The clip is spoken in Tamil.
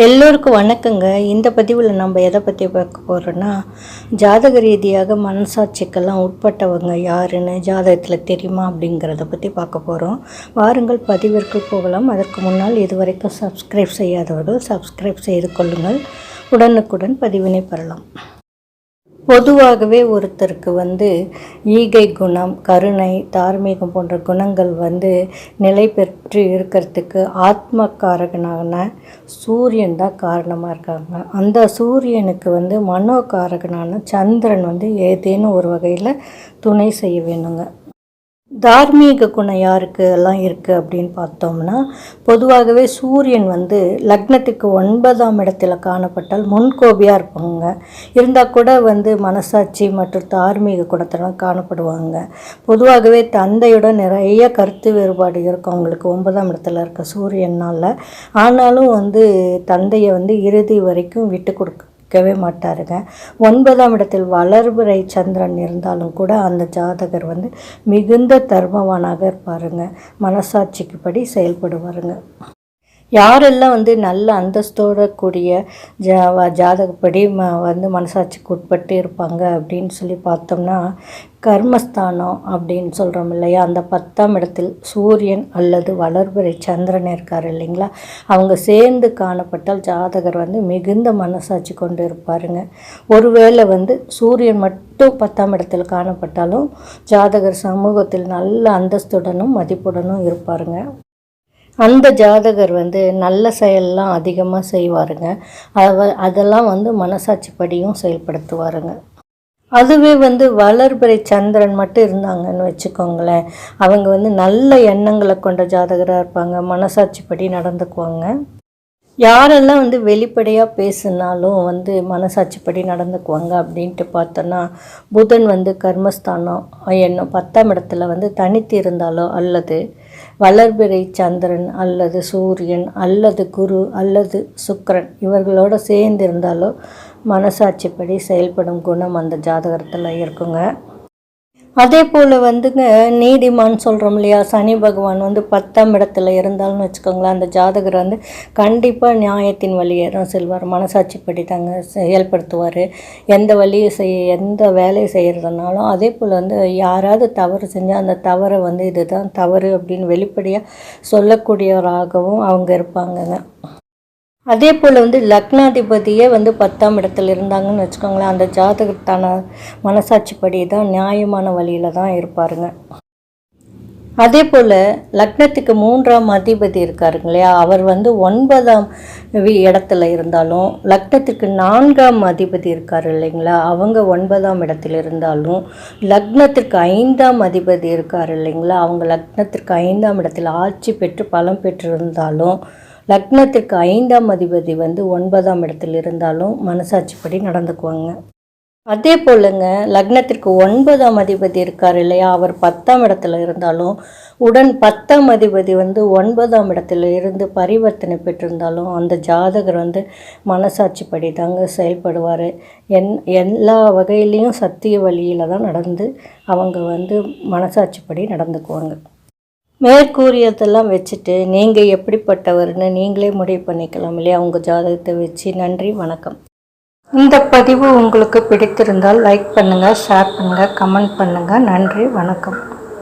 எல்லோருக்கும் வணக்கங்க. இந்த பதிவில் நம்ம எதை பற்றி பார்க்க போகிறோன்னா ஜாதக ரீதியாக மனசாட்சிக்கெல்லாம் உட்பட்டவங்க யாருன்னு ஜாதகத்தில் தெரியுமா அப்படிங்கிறத பற்றி பார்க்க போகிறோம் வாருங்கள் பதிவிற்கு போகலாம். அதற்கு முன்னால் இதுவரைக்கும் சப்ஸ்கிரைப் செய்யாதவர்கள் சப்ஸ்கிரைப் செய்து கொள்ளுங்கள். உடனுக்குடன் பதிவினை பெறலாம். பொதுவாகவே ஒருத்தருக்கு வந்து ஈகை குணம் கருணை தார்மீகம் போன்ற குணங்கள் வந்து நிலை பெற்று இருக்கிறதுக்கு ஆத்மகாரகனான சூரியன் தான் காரணமாக இருக்காங்க. அந்த சூரியனுக்கு வந்து மனோகாரகனான சந்திரன் வந்து ஏதேனும் ஒரு வகையில் துணை செய்ய வேணுங்க தார்மீக குணம் யாருக்கு? எல்லாம் இருக்குது அப்படின்னு பார்த்தோம்னா பொதுவாகவே சூரியன் வந்து லக்னத்துக்கு ஒன்பதாம் இடத்துல காணப்பட்டால் முன்கோபியாக இருப்பாங்க. இருந்தால் கூட வந்து மனசாட்சி மற்றும் தார்மீக குணத்தெல்லாம் காணப்படுவாங்க. பொதுவாகவே தந்தையோட நிறைய கருத்து வேறுபாடு இருக்கும் அவங்களுக்கு ஒன்பதாம் இடத்துல இருக்க சூரியனால் ஆனாலும் வந்து தந்தையை வந்து இறுதி வரைக்கும் விட்டு கொடுக்க இருக்கவே மாட்டாருங்க. ஒன்பதாம் இடத்தில் வளர்புரை சந்திரன் இருந்தாலும் கூட அந்த ஜாதகர் வந்து மிகுந்த தர்மவானாக இருப்பாருங்க. மனசாட்சிக்கு படி செயல்படுவாருங்க. யாரெல்லாம் வந்து நல்ல அந்தஸ்தோட கூடிய ஜா ஜாதகப்படி ம வந்து மனசாட்சிக்கு உட்பட்டு இருப்பாங்க அப்படின்னு சொல்லி பார்த்தோம்னா கர்மஸ்தானம் அப்படின்னு சொல்கிறோம் இல்லையா? அந்த பத்தாம் இடத்தில் சூரியன் அல்லது வளர்பிறை சந்திரன் இருக்கார் இல்லைங்களா? அவங்க சேர்ந்து காணப்பட்டால் ஜாதகர் வந்து மிகுந்த மனசாட்சி கொண்டு இருப்பாருங்க. ஒருவேளை வந்து சூரியன் மட்டும் பத்தாம் இடத்தில் காணப்பட்டாலும் ஜாதகர் சமூகத்தில் நல்ல அந்தஸ்துடனும் மதிப்புடனும் இருப்பாருங்க. அந்த ஜாதகர் வந்து நல்ல செயல்லாம் அதிகமாக செய்வாருங்க. அவ அதெல்லாம் வந்து மனசாட்சிப்படியும் செயல்படுத்துவாருங்க. அதுவே வந்து வளர்பிறை சந்திரன் மட்டும் இருந்தாங்கன்னு வச்சுக்கோங்களேன். அவங்க வந்து நல்ல எண்ணங்களை கொண்ட ஜாதகராக இருப்பாங்க. மனசாட்சிப்படி நடந்துக்குவாங்க. யாரெல்லாம் வந்து வெளிப்படையாக பேசுனாலும் வந்து மனசாட்சிப்படி நடந்துக்குவாங்க அப்படின்ட்டு பார்த்தோன்னா புதன் வந்து கர்மஸ்தானம் என்னும் பத்தாம் இடத்துல வந்து தனித்து இருந்தாலோ அல்லது வளர்பிறை சந்திரன் அல்லது சூரியன் அல்லது குரு அல்லது சுக்கரன் இவர்களோட சேர்ந்து இருந்தாலோ மனசாட்சிப்படி செயல்படும் குணம் அந்த ஜாதகத்தில் இருக்குங்க. அதே போல் வந்துங்க நீதிமான் சொல்கிறோம் இல்லையா சனி பகவான் வந்து பத்தாம் இடத்துல இருந்தாலும் வச்சுக்கோங்களேன் அந்த ஜாதகர் வந்து கண்டிப்பாக நியாயத்தின் வழியே தான் செல்வார். மனசாட்சிப்படி தாங்க செயல்படுத்துவார். எந்த வழியை செய்ய எந்த வேலையை செய்கிறதுனாலும் அதே போல் வந்து யாராவது தவறு செஞ்சால் அந்த தவறை வந்து இதுதான் தவறு அப்படின்னு வெளிப்படையாக சொல்லக்கூடியவராகவும் அவங்க இருப்பாங்கங்க. அதே போல் வந்து லக்னாதிபதியே வந்து பத்தாம் இடத்துல இருந்தாங்கன்னு வச்சுக்கோங்களேன். அந்த ஜாதகத்தான மனசாட்சிப்படி தான் நியாயமான வழியில் தான் இருப்பாருங்க. அதே போல் லக்னத்துக்கு மூன்றாம் அதிபதி இருக்காருங்க இல்லையா? அவர் வந்து ஒன்பதாம் இடத்துல இருந்தாலும் லக்னத்துக்கு நான்காம் அதிபதி இருக்கார் இல்லைங்களா? அவங்க ஒன்பதாம் இடத்துல இருந்தாலும் லக்னத்திற்கு ஐந்தாம் அதிபதி இருக்கார் இல்லைங்களா? அவங்க லக்னத்திற்கு ஐந்தாம் இடத்தில் ஆட்சி பெற்று பலம் பெற்றிருந்தாலும் லக்னத்திற்கு ஐந்தாம் அதிபதி வந்து ஒன்பதாம் இடத்தில் இருந்தாலும் மனசாட்சிப்படி நடந்துக்குவாங்க. அதே போலங்க லக்னத்திற்கு ஒன்பதாம் அதிபதி இருக்கார் இல்லையா? அவர் பத்தாம் இடத்துல இருந்தாலும் உடன் பத்தாம் அதிபதி வந்து ஒன்பதாம் இடத்துல இருந்து பரிவர்த்தனை பெற்றிருந்தாலும் அந்த ஜாதகர் வந்து மனசாட்சிப்படி தாங்க செயல்படுவார். என் எல்லா வகையிலையும் சத்திய வழியில் தான் நடந்து அவங்க வந்து மனசாட்சிப்படி நடந்துக்குவாங்க. மேற்கூறியதெல்லாம் வச்சுட்டு நீங்கள் எப்படிப்பட்டவர்னு நீங்களே முடிவு பண்ணிக்கலாம் இல்லையா? உங்கள் ஜாதகத்தை வச்சு. நன்றி வணக்கம். இந்த பதிவு உங்களுக்கு பிடித்திருந்தால் லைக் பண்ணுங்கள் ஷேர் பண்ணுங்கள் கமெண்ட் பண்ணுங்கள் நன்றி வணக்கம்.